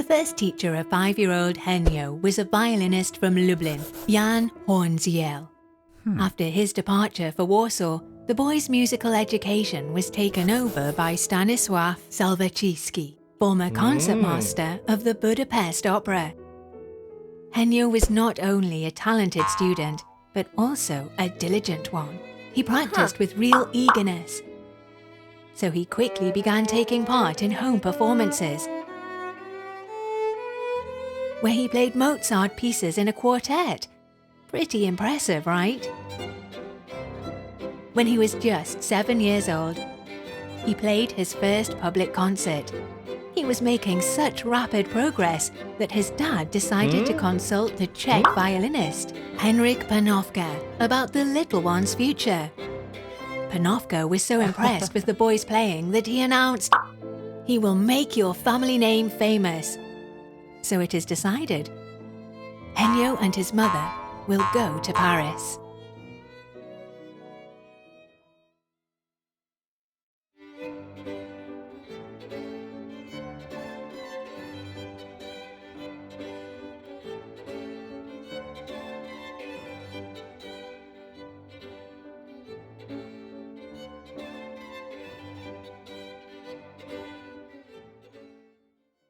The first teacher of five-year-old Henyo was a violinist from Lublin, Jan Hornziel. Hmm. After his departure for Warsaw, the boy's musical education was taken over by Stanisław Salwaczyński, former concertmaster hmm. of the Budapest Opera. Henyo was not only a talented student, but also a diligent one. He practiced with real eagerness. So he quickly began taking part in home performances, where he played Mozart pieces in a quartet. Pretty impressive, right? When he was just seven years old, he played his first public concert. He was making such rapid progress that his dad decided to hmm? consult the Czech hmm? violinist, Henrik Panofka, about the little one's future. Panofka was so impressed with the boy's playing that he announced, He will make your family name famous. So it is decided. Henyo and his mother will go to Paris.